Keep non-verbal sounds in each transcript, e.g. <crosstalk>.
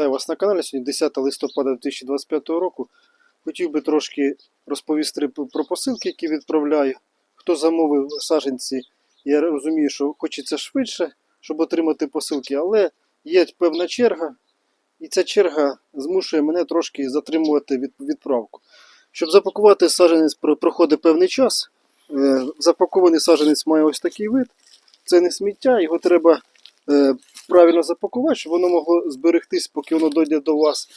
Вітаю вас на каналі. Сьогодні 10 листопада 2025 року. Хотів би трошки розповісти про посилки, які відправляю. Хто замовив саджанці, я розумію, що хочеться швидше, щоб отримати посилки, але є певна черга, і ця черга змушує мене трошки затримувати відправку. Щоб запакувати саджанець, про- проходить певний час. Е, Запакований саджанець має ось такий вид. Це не сміття, його треба е, правильно запакувати, щоб воно могло зберегтись, поки воно дойде до вас.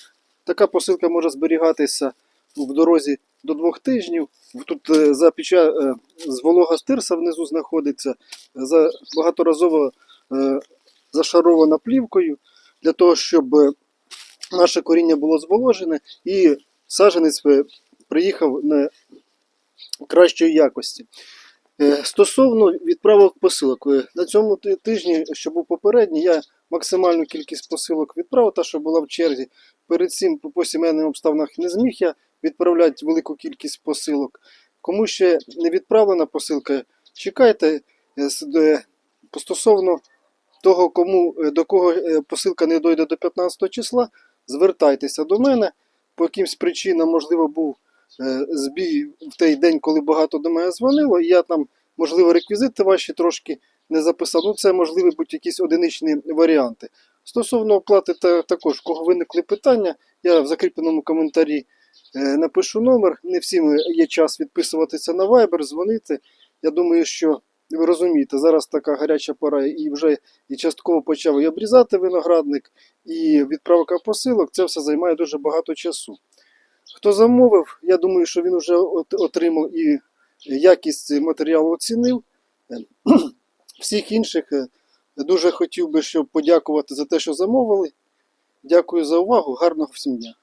Така посилка може зберігатися в дорозі до двох тижнів. Тут е, запіча, е, з волога стирса внизу знаходиться, за, багаторазово е, зашарована плівкою для того, щоб е, наше коріння було зволожене і саджанець е, приїхав на кращої якості. Е, Стосовно відправок посилок, е, на цьому тижні, що був попередній, я максимальну кількість посилок відправив, та що була в черзі. Перед цим по- сімейним обставинах не зміг я відправляти велику кількість посилок. Кому ще не відправлена посилка, чекайте е, стосовно того, кому, до кого посилка не дойде до 15 числа, звертайтеся до мене. По якимсь причинам, можливо, був збій в той день, коли багато до мене дзвонило, і я там, можливо, реквізити ваші трошки не записав. Ну, це можливі будуть якісь одиничні варіанти. Стосовно оплати, та, також, в кого виникли питання, я в закріпленому коментарі е, напишу номер. Не всім є час відписуватися на Viber, дзвонити. Я думаю, що ви розумієте, зараз така гаряча пора і вже і частково почав і обрізати виноградник, і відправка посилок. Це все займає дуже багато часу. Хто замовив, я думаю, що він вже отримав і якість матеріалу оцінив. <clears throat> Всіх інших е, дуже хотів би, щоб подякувати за те, що замовили. Дякую за увагу. Гарного всім дня.